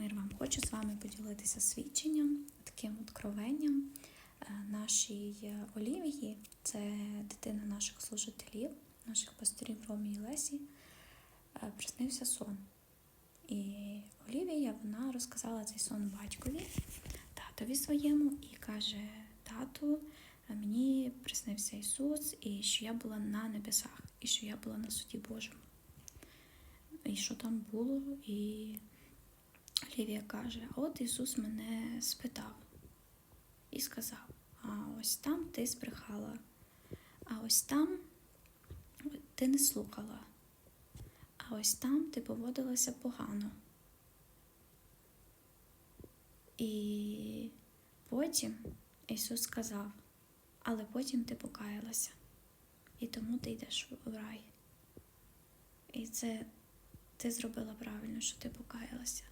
Мир вам хочу з вами поділитися свідченням, таким откровенням. Е, Нашій е, Олівії, це дитина наших служителів, наших пасторів Ромі і Лесі, е, приснився сон. І Олівія вона розказала цей сон батькові, татові своєму, і каже: Тату, мені приснився Ісус, і що я була на небесах, і що я була на суді Божому. І що там було, і Олівія каже: от Ісус мене спитав і сказав: А ось там ти збрехала, а ось там ти не слухала, а ось там ти поводилася погано. І потім Ісус сказав, але потім ти покаялася, і тому ти йдеш в рай. І це ти зробила правильно, що ти покаялася.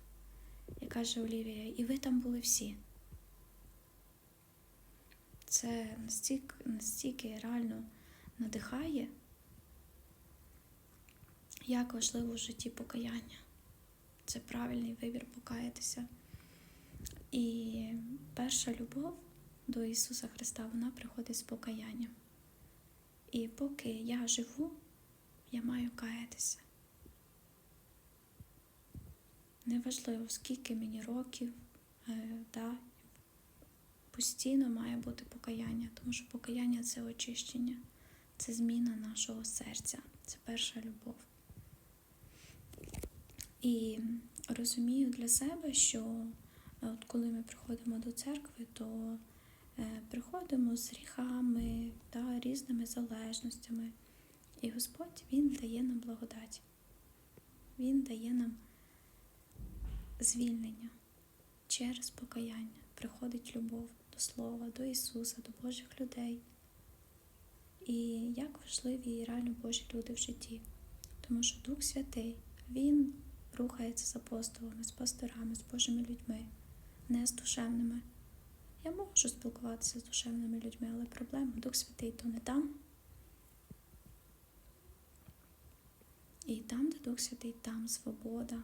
І каже Олівія, і ви там були всі. Це настільки, настільки реально надихає, як важливо в житті покаяння. Це правильний вибір покаятися. І перша любов до Ісуса Христа, вона приходить з покаянням. І поки я живу, я маю каятися. Неважливо, скільки мені років, е, да, постійно має бути покаяння, тому що покаяння це очищення, це зміна нашого серця, це перша любов. І розумію для себе, що е, от коли ми приходимо до церкви, то е, приходимо з гріхами, да, різними залежностями. І Господь Він дає нам благодать. Він дає нам звільнення через покаяння. Приходить любов до Слова, до Ісуса, до Божих людей. І як важливі і реально Божі люди в житті. Тому що Дух Святий, Він рухається з апостолами, з пасторами, з Божими людьми, не з душевними. Я можу спілкуватися з душевними людьми, але проблема Дух Святий то не там. І там, де Дух Святий, там свобода.